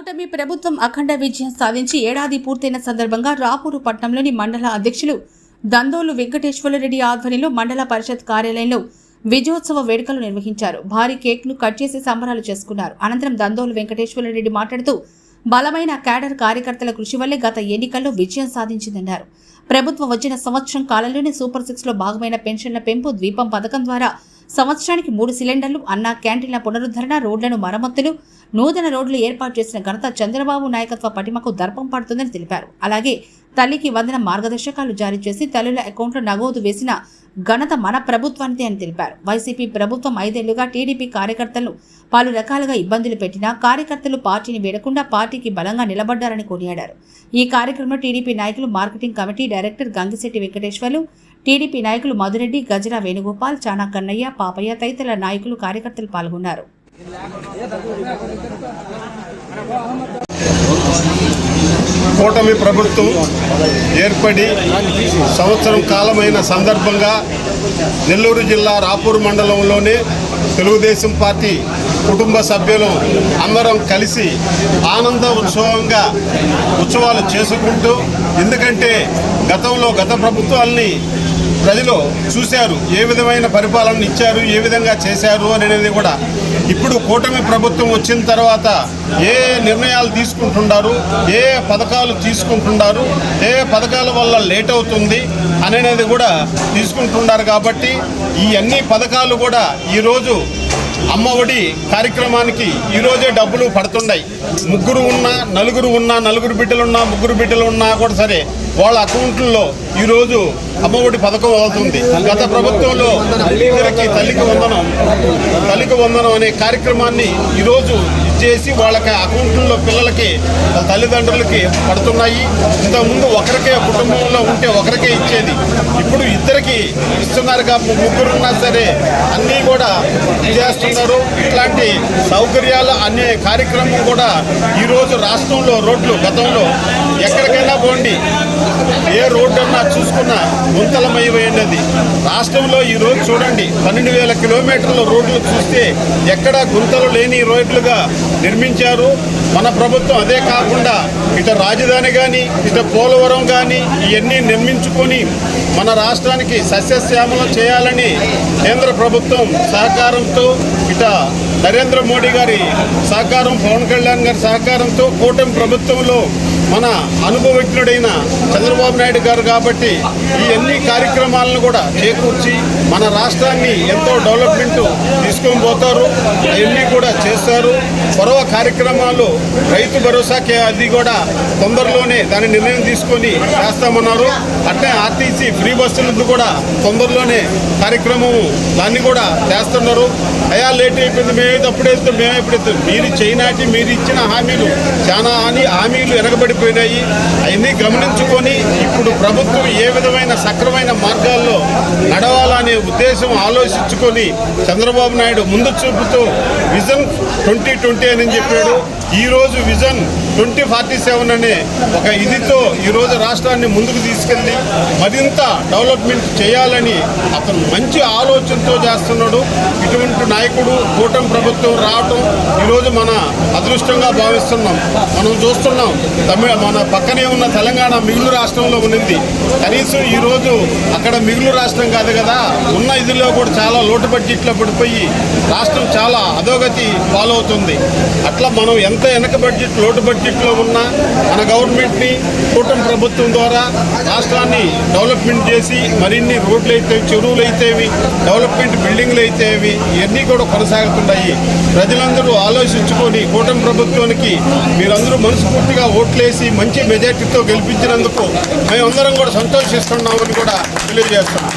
కూటమి ప్రభుత్వం అఖండ విజయం సాధించి ఏడాది పూర్తయిన సందర్భంగా రాపూరు పట్టణంలోని మండల అధ్యక్షులు దందోలు వెంకటేశ్వరరెడ్డి ఆధ్వర్యంలో మండల పరిషత్ కార్యాలయంలో విజయోత్సవ వేడుకలు నిర్వహించారు. భారీ కేక్ను కట్ చేసి సంబరాలు చేసుకున్నారు. అనంతరం దందోలు వెంకటేశ్వరరెడ్డి మాట్లాడుతూ బలమైన క్యాడర్ కార్యకర్తల కృషి వల్లే గత ఎన్నికల్లో విజయం సాధించిందన్నారు. ప్రభుత్వం వచ్చిన సంవత్సరం కాలంలోనే సూపర్ సిక్స్లో భాగమైన పెన్షన్ల పెంపు ద్వీపం పథకం ద్వారా సంవత్సరానికి మూడు సిలిండర్లు అన్న క్యాంటీన్ల పునరుద్ధరణ రోడ్లను మరమ్మతులు నూతన రోడ్లు ఏర్పాటు చేసిన ఘనత చంద్రబాబు నాయకత్వ పటిమకు దర్పం పడుతుందని తెలిపారు. అలాగే తల్లికి వందన మార్గదర్శకాలు జారీ చేసి తల్లుల అకౌంట్లో నగోదు వేసిన ఘనత మన ప్రభుత్వానిదే అని తెలిపారు. వైసీపీ ప్రభుత్వం ఐదేళ్ళుగా టీడీపీ కార్యకర్తలను పలు రకాలుగా ఇబ్బందులు పెట్టినా కార్యకర్తలు పార్టీని వీడకుండా పార్టీకి బలంగా నిలబడ్డారని కొనియాడారు. ఈ కార్యక్రమంలో టీడీపీ నాయకులు marketing committee director Gangisetti Venkateswarlu TDP నాయకులు మధురెడ్డి గజరా వేణుగోపాల్ చానా కన్నయ్య పాపయ్య తదితర నాయకులు కార్యకర్తలు పాల్గొన్నారు. కూటమి ప్రభుత్వం ఏర్పడి సంవత్సరం కాలమైన సందర్భంగా నెల్లూరు జిల్లా రాపూర్ మండలంలోనే తెలుగుదేశం పార్టీ కుటుంబ సభ్యులు అందరం కలిసి ఆనంద ఉత్సవంగా ఉత్సవాలు చేసుకుంటూ ఎందుకంటే గతంలో గత ప్రభుత్వాల్ని ప్రజలు చూశారు ఏ విధమైన పరిపాలన ఇచ్చారు ఏ విధంగా చేశారు అనేది కూడా ఇప్పుడు కూటమి ప్రభుత్వం వచ్చిన తర్వాత ఏ నిర్ణయాలు తీసుకుంటున్నారు ఏ పథకాలు తీసుకుంటున్నారు ఏ పథకాల వల్ల లేట్ అవుతుంది అనేది కూడా తీసుకుంటున్నారు కాబట్టి ఈ అన్ని పథకాలు కూడా ఈరోజు అమ్మ ఒడి కార్యక్రమానికి ఈరోజే డబ్బులు పడుతున్నాయి ముగ్గురు ఉన్నా నలుగురు ఉన్నా నలుగురు బిడ్డలున్నా ముగ్గురు బిడ్డలు ఉన్నా కూడా సరే వాళ్ళ అకౌంట్లలో ఈరోజు అమ్మఒడి పథకం అవుతుంది. గత ప్రభుత్వంలో ఇద్దరికి తల్లికి వందనం తల్లికి వందనం అనే కార్యక్రమాన్ని ఈరోజు చేసి వాళ్ళకి అకౌంట్లలో పిల్లలకి తల్లిదండ్రులకి పడుతున్నాయి. ఇంతకుముందు ఒకరికే కుటుంబంలో ఉంటే ఒకరికే ఇచ్చేది. ఇప్పుడు ఇద్దరికి ఇస్తున్నారు కాబట్టి ముగ్గురు ఉన్నా సరే అన్నీ కూడా చేస్తున్నారు. ఇట్లాంటి సౌకర్యాలు అనే కార్యక్రమం కూడా ఈరోజు రాష్ట్రంలో రోడ్లు గతంలో ఎక్కడికైనా పోండి. ఏ రోడ్డు అన్నా చూసుకున్నా గుంతలమైపోయినది రాష్ట్రంలో ఈ రోజు చూడండి పన్నెండు వేల కిలోమీటర్ల రోడ్లు చూస్తే ఎక్కడ గుంతలు లేని రోడ్లుగా నిర్మించారు. మన ప్రభుత్వం అదే కాకుండా ఇటు రాజధాని కానీ ఇటు పోలవరం కానీ ఇవన్నీ నిర్మించుకొని మన రాష్ట్రానికి సస్యశ్యామలం చేయాలని కేంద్ర ప్రభుత్వం సహకారంతో ఇట నరేంద్ర మోడీ గారి సహకారం పవన్ కళ్యాణ్ గారి సహకారంతో కూటమి ప్రభుత్వంలో మన అనుభవజ్ఞుడైన చంద్రబాబు నాయుడు గారు కాబట్టి ఈ అన్ని కార్యక్రమాలను కూడా చేకూర్చి మన రాష్ట్రాన్ని ఎంతో డెవలప్మెంట్ తీసుకొని పోతారు. అవన్నీ కూడా చేస్తారు. పొరవ కార్యక్రమాలు రైతు భరోసాకి అది కూడా తొందరలోనే దాని నిర్ణయం తీసుకొని చేస్తామన్నారు. అట్లే ఆర్టీసీ ఫ్రీ బస్సులది కూడా తొందరలోనే కార్యక్రమం దాన్ని కూడా చేస్తున్నారు. అయా లేట్ అయిపోయింది. మేమైతే అప్పుడైతే మేము ఎప్పుడైతే మీరు చైనాటి మీరు ఇచ్చిన హామీలు చాలా హామీ హామీలు వెనకబడిపోయినాయి అవన్నీ గమనించుకొని ఇప్పుడు ప్రభుత్వం ఏ విధమైన సక్రమైన మార్గాల్లో నడవాలనే ఉద్దేశం ఆలోచించుకొని చంద్రబాబు నాయుడు ముందు చూపుతూ విజన్ ట్వంటీ ట్వంటీ అని చెప్పాడు. ఈరోజు విజన్ ట్వంటీ ఫార్టీ సెవెన్ అనే ఒక ఇదితో ఈరోజు రాష్ట్రాన్ని ముందుకు తీసుకెళ్ళి మరింత డెవలప్మెంట్ చేయాలని అతను మంచి ఆలోచనతో చేస్తున్నాడు. ఇటువంటి నాయకుడు కూటమి ప్రభుత్వం రావటం ఈరోజు మన అదృష్టంగా భావిస్తున్నాం. మనం చూస్తున్నాం తమిళ మన పక్కనే ఉన్న తెలంగాణ మిగులు రాష్ట్రంలో ఉన్నింది. కనీసం ఈరోజు అక్కడ మిగులు రాష్ట్రం కాదు కదా ఉన్న ఇదిలో కూడా చాలా లోటు బడ్జెట్లో పడిపోయి రాష్ట్రం చాలా అధోగతి పాలవుతుంది. అట్లా మనం ఎంత వెనక బడ్జెట్ లోటు బడ్జెట్లో ఉన్న మన గవర్నమెంట్ని కూటమి ప్రభుత్వం ద్వారా రాష్ట్రాన్ని డెవలప్మెంట్ చేసి మరిన్ని రోడ్లు అయితే చెరువులు అయితేవి డెవలప్మెంట్ బిల్డింగ్లు అయితేవి ఇవన్నీ కూడా కొనసాగుతున్నాయి. ప్రజలందరూ ఆలోచించుకొని కూటమి ప్రభుత్వానికి మీరందరూ మనస్ఫూర్తిగా ఓట్లేసి మంచి మెజార్టీతో గెలిపించినందుకు మేమందరం కూడా సంతోషిస్తున్నామని కూడా తెలియజేస్తున్నాం.